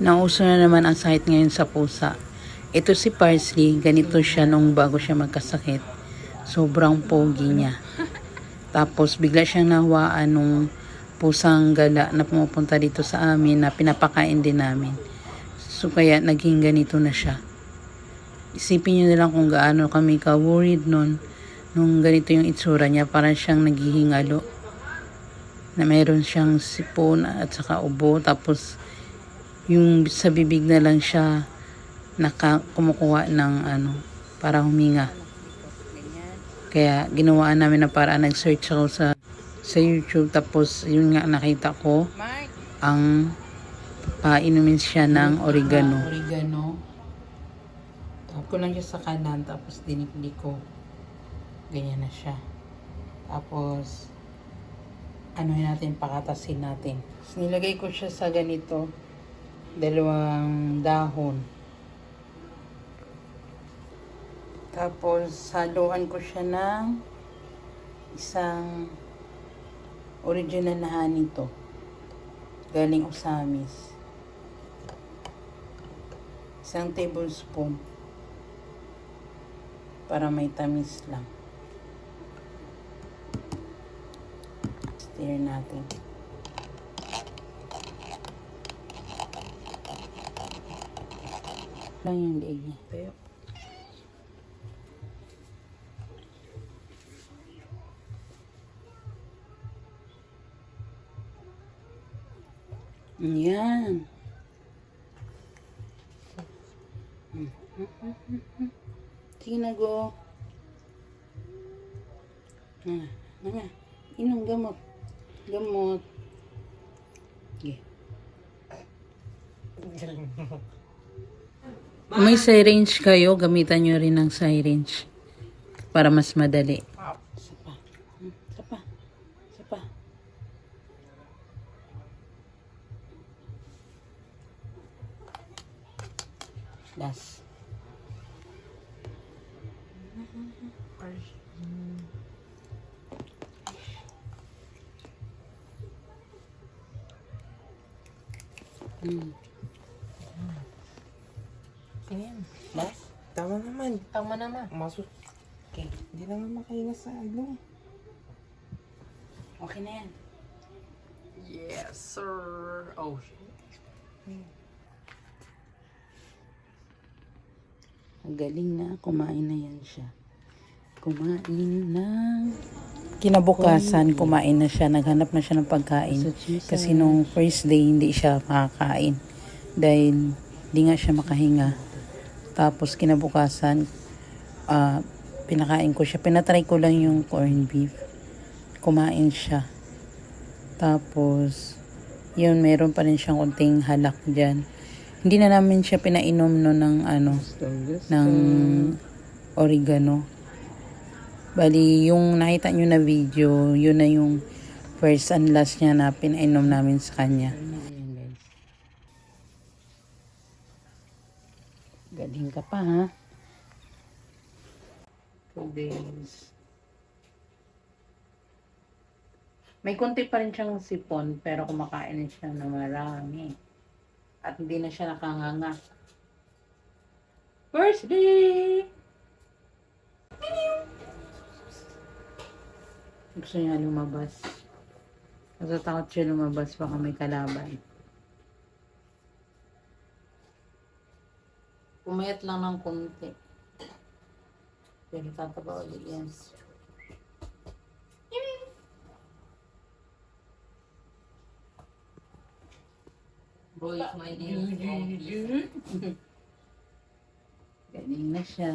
Nauso na naman ang sakit ngayon sa pusa. Ito si Parsley, ganito siya nung bago siya magkasakit. Sobrang pogi niya. Tapos bigla siyang nahawaan nung pusang gala na pumupunta dito sa amin na pinapakain din namin. So kaya naging ganito na siya. Isipin niyo na lang kung gaano kami ka-worried nun nung ganito yung itsura niya. Parang siyang naghihingalo. Na meron siyang sipon at saka ubo. Tapos yung sa bibig na lang siya naka kumukuha ng ano para huminga. Kaya ginawa namin na paraan nag-search ako sa sa YouTube tapos yun nga nakita ko ang painumin siya ng oregano. Oregano. Tapos ko lang siya sa kanan tapos dinikdik ko. Ganyan na siya. Tapos ano natin pakatasin natin. Tapos nilagay ko siya sa ganito dalawang dahon. Tapos, haluan ko siya ng isang original na honey to. Galing Osamis. Isang tablespoon. Para may tamis lang. Stir natin. Lang yung liig niya. Pero, Yan. Sige na, go. Ah, na nga. Inom gamot. Gamot. Sige. Kung may syringe kayo, gamitan nyo rin ng syringe. Para mas madali. Isa pa. Hmm, Isa pa. Isa pa. Last. Hmm. Sino yan? Last? Tama naman. Tama naman. Masus... Okay. Hindi naman makahinga sa ano. Okay na yan. Yes, sir. Oh, shit. Ang galing na. Kumain na yan siya. Kumain na. Kinabukasan, kumain na siya. Naghanap na siya ng pagkain. Kasi nung first day, hindi siya makakain. Dahil hindi nga siya makahinga. Tapos kinabukasan, ah, pinakain ko siya. Pinatry ko lang yung corned beef. Kumain siya. Tapos, yun, meron pa rin siyang konting halak dyan. Hindi na namin siya pinainom no ng ano, ng oregano. Bali, yung nakita nyo na video, yun na yung first and last niya na pinainom namin sa kanya. Ayan, guys. Galing ka pa, ha? Two days. May konti pa rin siyang sipon, pero kumakain siya na marami. At hindi na siya nakanganga. First day! Gusto niya lumabas. Natatakot siya lumabas, baka may kalaban. Pumayat lang ng konti. Pero tataba ulit yan. Bro, it's my name. Galing na siya.